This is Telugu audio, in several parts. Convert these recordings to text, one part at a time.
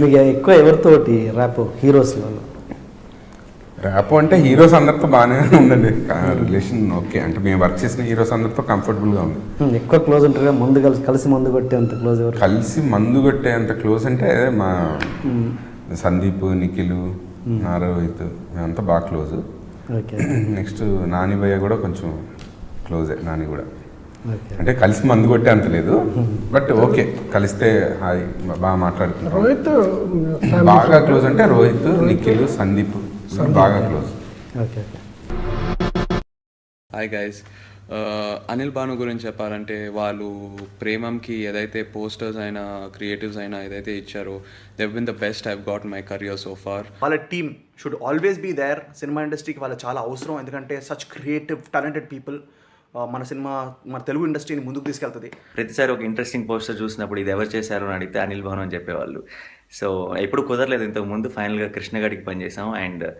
మీకు ఎక్కువ ఎవరితోటి ర్యాప్ హీరోస్లో ర్యాప్ అంటే హీరోస్ అందరితో బాగానే ఉందండి. రిలేషన్ ఓకే అంటే మేము వర్క్ చేసిన హీరోస్ అందరితో కంఫర్టబుల్గా ఉంది. ఎక్కువ క్లోజ్ ఉంటారు కదా ముందు కలిసి కలిసి ముందు కొట్టే అంత క్లోజ్ ఎవరు? కలిసి మందు కొట్టే అంత క్లోజ్ అంటే మా సందీప్ నిఖిల్ నారోహిత్ మేమంతా బాగా క్లోజ్ ఓకే. నెక్స్ట్ నాని భయ్య కూడా కొంచెం క్లోజే నాని కూడా. అంటే కలిసి మందు కొట్టే అంత లేదు. బట్ ఓకే కలిస్తే హాయ్ బాగా మాట్లాడుతున్నారు రోహిత్ బాగా క్లోజ్ అంటే రోహిత్ నిఖిల్ సందీప్ బాగా close okay. Okay hi guys Anil Bhanu గురించి చెప్పాలంటే వాళ్ళు ప్రేమంకి ఏదైతే పోస్టర్స్ అయినా క్రియేటివ్స్ అయినా ఏదైతే ఇచ్చారో they've been the best I've got my career so far వాళ్ళ team should always be there cinema ఇండస్ట్రీకి వాళ్ళ చాలా అవసరం. ఎందుకంటే సచ్ క్రియేటివ్ టాలెంటెడ్ పీపుల్ మన సినిమా మన తెలుగు ఇండస్ట్రీని ముందుకు తీసుకెళ్తుంది. ప్రతిసారి ఒక ఇంట్రెస్టింగ్ పోస్టర్ చూసినప్పుడు ఇది ఎవరు చేశారు అని అడిగితే అనిల్ భవన్ అని చెప్పేవాళ్ళు. సో ఎప్పుడు కుదరలేదు. ఇంతకు ముందు ఫైనల్గా కృష్ణగాడికి పనిచేసాం అండ్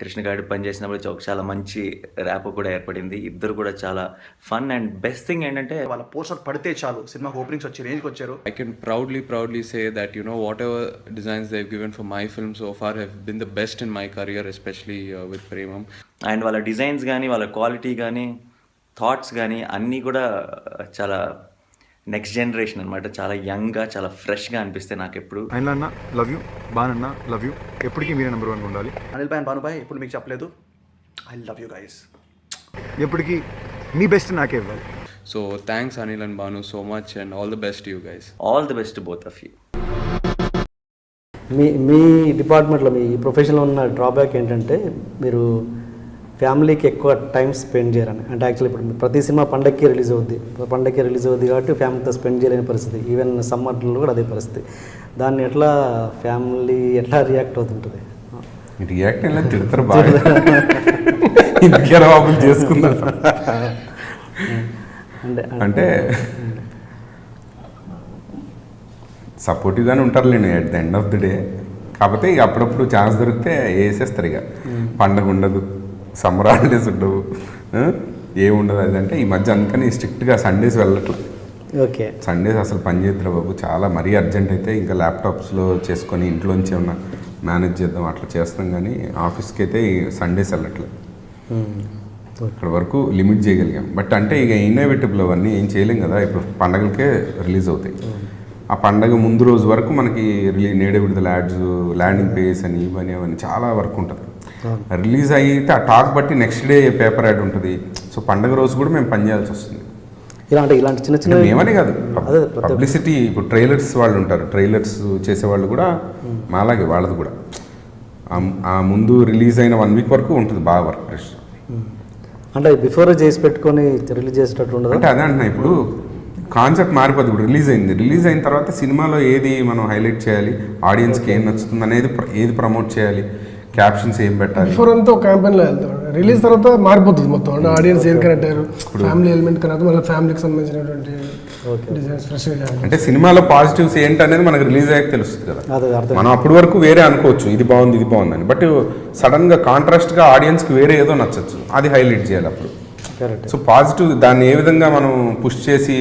కృష్ణగాడికి పనిచేసినప్పుడు చాలా మంచి ర్యాప్ కూడా ఏర్పడింది. ఇద్దరు కూడా చాలా ఫన్ అండ్ బెస్ట్ థింగ్ ఏంటంటే వాళ్ళ పోస్టర్ పడితే చాలు. సినిమాకి ఓపెనింగ్స్ వచ్చి రేంజ్కి వచ్చారు. I can proudly, proudly say that you know whatever designs they've given for my film so far have been the best in my career, especially uh, with Premam. And వాళ్ళ డిజైన్స్ కానీ వాళ్ళ క్వాలిటీ కానీ థాట్స్ కానీ అన్నీ కూడా చాలా నెక్స్ట్ జనరేషన్ అనమాట చాలా యంగ్గా చాలా ఫ్రెష్గా అనిపిస్తాయి నాకు ఎప్పుడు అనిల్ అన్న లవ్ యూ. బాన్ అన్న లవ్ యూ. ఎప్పటికీ మీరే నెంబర్ వన్ ఉండాలి. అనిల్ భాయ్ భానుభాయ్ ఇప్పుడు మీకు చెప్పలేదు? ఐ లవ్ యూ గైస్ ఎప్పటికీ మీ బెస్ట్ నాకే ఇవ్వాలి. So thanks Anil and Banu so much, and all the best to you guys. All the best both of you మీ మీ డిపార్ట్మెంట్లో మీ ప్రొఫెషన్లో ఉన్న డ్రాబ్యాక్ ఏంటంటే మీరు ఫ్యామిలీకి ఎక్కువ టైం స్పెండ్ చేయరని అంటే యాక్చువల్లీ ఇప్పుడు ప్రతి సినిమా పండగకి రిలీజ్ అవుద్ది. పండగకి రిలీజ్ అవుద్ది కాబట్టి ఫ్యామిలీతో స్పెండ్ చేయలేని పరిస్థితి. ఈవెన్ సమ్మర్లో కూడా అదే పరిస్థితి. దాన్ని ఎట్లా ఫ్యామిలీ ఎట్లా రియాక్ట్ అవుతుంటుంది? రియాక్ట్ ఎలా తిడతారు బాగా. చేసుకుందాం అంటే అంటే సపోర్టివ్గానే ఉంటారులేండి at the end of the day కాకపోతే ఇక అప్పుడప్పుడు ఛాన్స్ దొరికితే వేసేస్తారు ఇక. పండగ ఉండదు సమ్మర్ హాలిడేస్ ఉండవు? ఏముండదు అది అంటే ఈ మధ్య అందుకని స్ట్రిక్ట్గా సండేస్ వెళ్ళట్లేదు ఓకే. సండేస్ అసలు పని చేద్దరు బాబు. చాలా మరీ అర్జెంట్ అయితే ఇంకా ల్యాప్టాప్స్లో చేసుకొని ఇంట్లోంచి ఏమన్నా మేనేజ్ చేద్దాం అట్లా చేస్తాం కానీ ఆఫీస్కి అయితే సండేస్ వెళ్ళట్లేదు ఇక్కడ వరకు లిమిట్ చేయగలిగాం. బట్ అంటే ఇక ఇన్నోవేటివ్లు అవన్నీ ఏం చేయలేం కదా. ఇప్పుడు పండగలకే రిలీజ్ అవుతాయి. ఆ పండగ ముందు రోజు వరకు మనకి రిలీ నేడే విడుదల యాడ్స్ ల్యాండింగ్ పేజ్ అని ఇవన్నీ అవన్నీ చాలా వర్క్ ఉంటుంది. రిలీజ్ అయితే ఆ టాక్ బట్టి నెక్స్ట్ డే పేపర్ యాడ్ ఉంటుంది. సో పండగ రోజు కూడా మేము పని చేయాల్సి వస్తుంది. ఇలా అంటే ఇలాంటి చిన్న చిన్న మేమనే కాదు పబ్లిసిటీ ఇప్పుడు ట్రైలర్స్ వాళ్ళు ఉంటారు. ట్రైలర్స్ చేసేవాళ్ళు కూడా మాలాగే వాళ్ళది కూడా. ఆ- ముందు రిలీజ్ అయిన వన్ వీక్ వరకు ఉంటుంది బాగా వర్క్ ప్రెషర్. అంటే బిఫోర్ చేసి పెట్టుకొని రిలీజ్ చేసేటట్టు ఉండదు? అంటే అదే అంటున్నా ఇప్పుడు కాన్సెప్ట్ మారిపోద్ది ఇప్పుడు రిలీజ్ అయింది. రిలీజ్ అయిన తర్వాత సినిమాలో ఏది మనం హైలైట్ చేయాలి? ఆడియన్స్కి ఏం నచ్చుతుంది అనేది ఏది ప్రమోట్ చేయాలి? క్యాప్షన్స్ ఏం పెట్టాలి? బిఫోర్ అంతా ఒక క్యాంపెయిన్లో వెళ్తాం. రిలీజ్ తర్వాత మారిపోతుంది మొత్తం. అంటే ఆడియన్స్ ఏది కనెక్ట్ అయ్యారు? ఫ్యామిలీ ఎలిమెంట్ కనెక్ట్ మళ్ళీ ఫ్యామిలీకి సంబంధించినటువంటి డిజైన్స్ ఫ్రెష్గా అంటే సినిమాలో పాజిటివ్స్ ఏంటనేది మనకు రిలీజ్ అయ్యాక తెలుస్తుంది కదా. అదే అర్థం మనం అప్పటి వరకు వేరే అనుకోవచ్చు. ఇది బాగుంది ఇది బాగుందని. బట్ సడన్గా కాంట్రాస్ట్గా ఆడియన్స్కి వేరే ఏదో నచ్చచ్చు. అది హైలైట్ చేయాలి అప్పుడు. కరెక్ట్ సో పాజిటివ్ దాన్ని ఏ విధంగా మనం పుష్ చేసి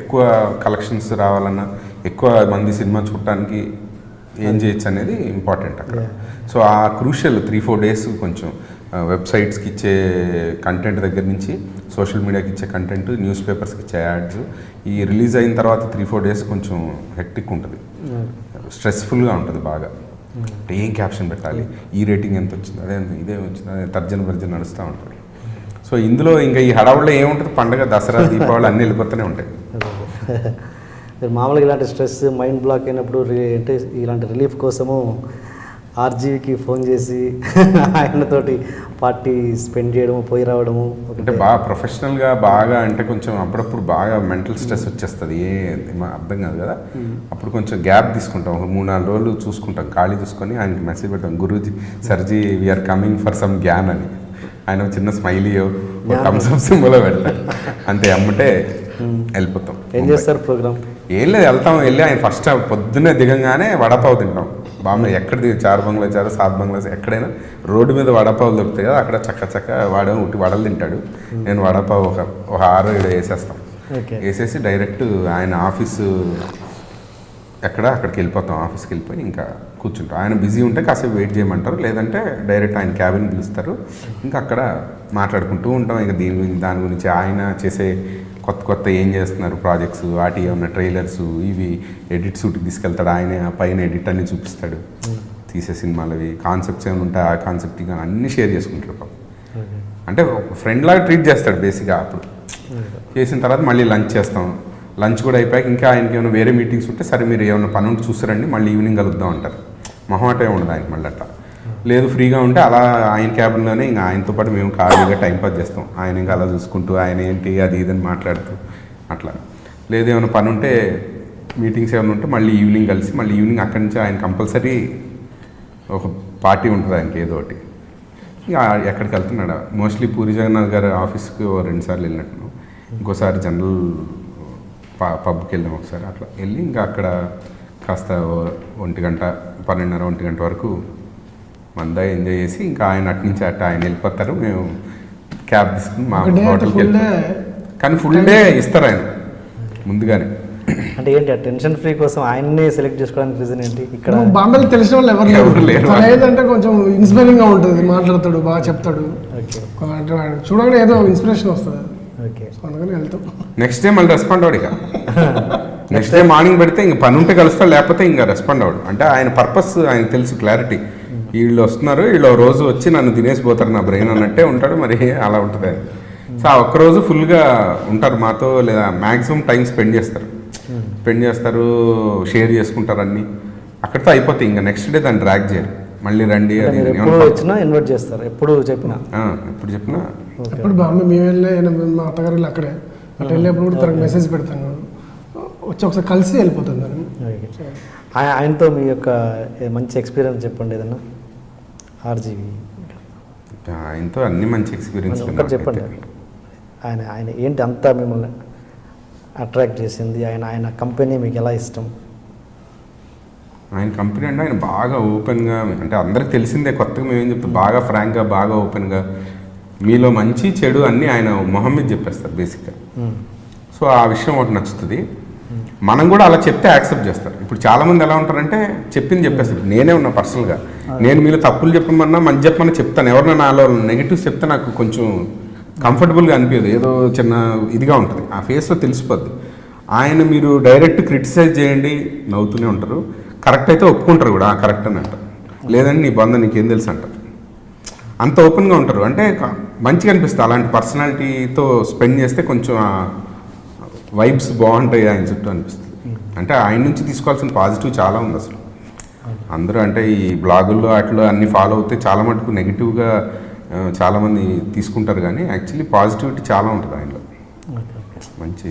ఎక్కువ కలెక్షన్స్ రావాలన్నా ఎక్కువ మంది సినిమా చూడటానికి ఏం చేయొచ్చు అనేది ఇంపార్టెంట్ అక్కడ. సో ఆ క్రూషియల్ త్రీ ఫోర్ డేస్ కొంచెం వెబ్సైట్స్కి ఇచ్చే కంటెంట్ దగ్గర నుంచి సోషల్ మీడియాకి ఇచ్చే కంటెంట్ న్యూస్ పేపర్స్కి ఇచ్చే యాడ్స్ ఈ రిలీజ్ అయిన తర్వాత త్రీ ఫోర్ డేస్ కొంచెం హెక్టిక్ ఉంటుంది. స్ట్రెస్ఫుల్గా ఉంటుంది బాగా. అంటే ఏం క్యాప్షన్ పెట్టాలి? ఈ రేటింగ్ ఎంత వచ్చింది? అదే ఇదే వచ్చింది? అదే తర్జన భర్జన నడుస్తూ ఉంటుంది. సో ఇందులో ఇంకా ఈ హడావుల్లో ఏముంటుంది? పండగ దసరా దీపావళి అన్నీ వెళ్ళిపోతూనే ఉంటాయి. మామూలుగా ఇలాంటి స్ట్రెస్ మైండ్ బ్లాక్ అయినప్పుడు అంటే ఇలాంటి రిలీఫ్ కోసము ఆర్జీవికి ఫోన్ చేసి ఆయనతోటి పార్టీ స్పెండ్ చేయడము పోయి రావడము అంటే బాగా ప్రొఫెషనల్గా బాగా అంటే కొంచెం అప్పుడప్పుడు బాగా మెంటల్ స్ట్రెస్ వచ్చేస్తుంది. ఏ మా అర్థం కాదు కదా. అప్పుడు కొంచెం గ్యాప్ తీసుకుంటాం. ఒక మూడు నాలుగు రోజులు చూసుకుంటాం. ఖాళీ చూసుకొని ఆయనకి మెసేజ్ పెడతాం. Guruji సర్జీ we're coming for some gyan అని. ఆయన చిన్న స్మైలీ థమ్స్అప్ సింబల్ పెడతాం. అంతే అమ్మటే వెళ్ళిపోతాం ఏం చేస్తారు ప్రోగ్రామ్? ఏం లేదు వెళ్తాం. వెళ్ళి ఆయన ఫస్ట్ పొద్దున్నే దిగంగానే వడపావు తింటాం. బామ్మ ఎక్కడ చార్ బంగ్లా చారు సాత్ బంగ్లా ఎక్కడైనా రోడ్డు మీద వడపావు దొరుకుతాయి కదా అక్కడ చక్క చక్క వాడ ఉట్టి వడలు తింటాడు. నేను వడపావు ఒక ఒక ఆరు ఏడు వేసేస్తాం. ఓకే. వేసేసి డైరెక్ట్ ఆయన ఆఫీసు ఎక్కడ? అక్కడికి వెళ్ళిపోతాం. ఆఫీస్కి వెళ్ళిపోయి ఇంకా కూర్చుంటాం. ఆయన బిజీ ఉంటే కాసేపు వెయిట్ చేయమంటారు. లేదంటే డైరెక్ట్ ఆయన క్యాబిన్ పిలుస్తారు. ఇంకా అక్కడ మాట్లాడుకుంటూ ఉంటాం. ఇంకా దీని గురించి దాని గురించి ఆయన చేసే కొత్త కొత్త ఏం చేస్తున్నారు ప్రాజెక్ట్స్ వాటి ఏమన్నా ట్రైలర్స్ ఇవి ఎడిట్ షూట్కి తీసుకెళ్తాడు? ఆయన పైన ఎడిట్ అన్ని చూపిస్తాడు. తీసే సినిమాలు అవి కాన్సెప్ట్స్ ఏమైనా ఉంటాయి ఆ కాన్సెప్ట్ ఇక అన్నీ షేర్ చేసుకుంటారు పాపం. అంటే ఫ్రెండ్ లాగా ట్రీట్ చేస్తాడు బేసిక్గా అప్పుడు. చేసిన తర్వాత మళ్ళీ లంచ్ చేస్తాం. లంచ్ కూడా అయిపోయాక ఇంకా ఆయనకి ఏమైనా వేరే మీటింగ్స్ ఉంటే సరే మీరు ఏమైనా పని ఉంటే చూస్తారండి మళ్ళీ ఈవినింగ్ కలుద్దాం అంటారు. మొహమాటే ఉండదు ఆయనకి మళ్ళీ అట్లా. లేదు ఫ్రీగా ఉంటే అలా ఆయన క్యాబిన్లోనే ఇంకా ఆయనతో పాటు మేము ఖాళీగా టైం పాస్ చేస్తాం. ఆయన ఇంకా అలా చూసుకుంటూ ఆయన ఏంటి అది ఇదని మాట్లాడుతూ అట్లా. లేదు ఏమైనా పని ఉంటే మీటింగ్స్ ఏమైనా ఉంటే మళ్ళీ ఈవినింగ్ కలిసి మళ్ళీ ఈవినింగ్ అక్కడి నుంచి ఆయన కంపల్సరీ ఒక పార్టీ ఉంటుంది ఆయనకి ఏదో ఒకటి. ఇంకా ఎక్కడికి వెళ్తున్నాడు? మోస్ట్లీ పూరి జగన్నాథ్ గారి ఆఫీస్కి ఓ వెళ్ళినట్టు ఇంకోసారి జనరల్ ప- పబ్కి వెళ్ళాం ఒకసారి అట్లా. వెళ్ళి ఇంకా అక్కడ కాస్త ఒంటి గంట పన్నెండున్నర ఒంటి గంట వరకు మందా ఎంజాయ్ చేసి ఇంకా ఆయన అటు నుంచి అటు ఆయన వెళ్ళిపోతారు. మేము క్యాబ్ తీసుకుని మా హోటల్కి వెళ్ళిపోతాం కానీ ఫుల్ డే ఇస్తారు ఆయన ముందుగానే. అంటే ఏంటి ఆ టెన్షన్ ఫ్రీ కోసం ఆయన్నే సెలెక్ట్ చేసుకోవడానికి రీజన్ ఏంటి? ఇక్కడ బాంబేలో తెలిసిన వాళ్ళు ఎవరు లేరు. ఏంటంటే కొంచెం ఇన్స్పైరింగ్గా ఉంటుంది. మాట్లాడతాడు బాగా చెప్తాడు. చూడగానే ఏదో ఇన్స్పిరేషన్ వస్తుంది. ఓకే. సో అందుకని వెళ్తాం. నెక్స్ట్ డే మళ్ళీ రెస్పాండ్ అవ్వడు ఇక. నెక్స్ట్ డే మార్నింగ్ పెడితే ఇంక పని ఉంటే కలుస్తాడు లేకపోతే ఇంకా రెస్పాండ్ అవ్వడు అంటే ఆయన పర్పస్ ఆయన తెలుసు క్లారిటీ వీళ్ళు వస్తున్నారు వీళ్ళు రోజు వచ్చి నన్ను తినేసి పోతారు నా బ్రెయిన్ అన్నట్టే ఉంటాడు మరి అలా ఉంటుంది. సో ఆ ఒక్కరోజు ఫుల్గా ఉంటారు మాతో లేదా మ్యాక్సిమం టైం స్పెండ్ చేస్తారు. స్పెండ్ చేస్తారు షేర్ చేసుకుంటారు అన్నీ. అక్కడితో అయిపోతాయి ఇంకా నెక్స్ట్ డే దాన్ని డ్రాక్ చేయరు మళ్ళీ రండి అది ఎప్పుడు వచ్చినా ఇన్వైట్ చేస్తారు ఎప్పుడు చెప్పినా? ఎప్పుడు చెప్పినా. ఎప్పుడు బాంబే మేము వెళ్ళే మా అత్తగారు అక్కడే. అటు వెళ్ళేప్పుడు కూడా తనకు మెసేజ్ పెడతాను వచ్చి ఒకసారి కలిసి వెళ్ళిపోతాను. ఆయ- ఆయనతో మీ యొక్క మంచి ఎక్స్పీరియన్స్ చెప్పండి ఏదన్నా. ఆర్జీవి. ఆయనతో అన్ని మంచి ఎక్స్పీరియన్స్ ఒకటి చెప్పండి. ఆయన ఆయన ఏంటి అంతా మిమ్మల్ని అట్రాక్ట్ చేసింది? ఆయన ఆయన కంపెనీ మీకు ఎలా ఇష్టం? ఆయన కంపెనీ అంటే ఆయన బాగా ఓపెన్గా అంటే అందరికి తెలిసిందే కొత్తగా మేము ఏం చెప్తాం బాగా ఫ్రాంక్గా బాగా ఓపెన్గా మీలో మంచి చెడు అన్నీ ఆయన మొహం మీద చెప్పేస్తారు బేసిక్గా సో ఆ విషయం ఒకటి నచ్చుతుంది. మనం కూడా అలా చెప్తే యాక్సెప్ట్ చేస్తారు. ఇప్పుడు చాలా మంది ఎలా ఉంటారంటే చెప్పింది చెప్పేస్తారు. నేనే ఉన్నా పర్సనల్గా నేను మీలో తప్పులు చెప్పమన్నా మంచి చెప్పమన్నా చెప్తాను. ఎవరన్నా నాలో నెగిటివ్స్ చెప్తే నాకు కొంచెం కంఫర్టబుల్గా అనిపించదు ఏదో చిన్న ఇదిగా ఉంటుంది. ఆ ఫేస్లో తెలిసిపోద్ది. ఆయన మీరు డైరెక్ట్ క్రిటిసైజ్ చేయండి నవ్వుతూనే ఉంటారు. కరెక్ట్ అయితే ఒప్పుకుంటారు కూడా. కరెక్ట్ అని అంటారు. లేదండి నీ బంధం నీకేం తెలుసు అంటారు. అంత ఓపెన్గా ఉంటారు. అంటే మంచిగా అనిపిస్తుంది. అలాంటి పర్సనాలిటీతో స్పెండ్ చేస్తే కొంచెం వైబ్స్ బాగుంటాయి ఆయన చుట్టూ అనిపిస్తుంది. అంటే ఆయన నుంచి తీసుకోవాల్సిన పాజిటివ్ చాలా ఉంది అసలు అందరూ అంటే ఈ బ్లాగుల్లో వాటిలో అన్ని ఫాలో అవుతే చాలా మటుకు నెగిటివ్గా చాలామంది తీసుకుంటారు కానీ యాక్చువల్లీ పాజిటివిటీ చాలా ఉంటుంది ఆయనలో. మంచి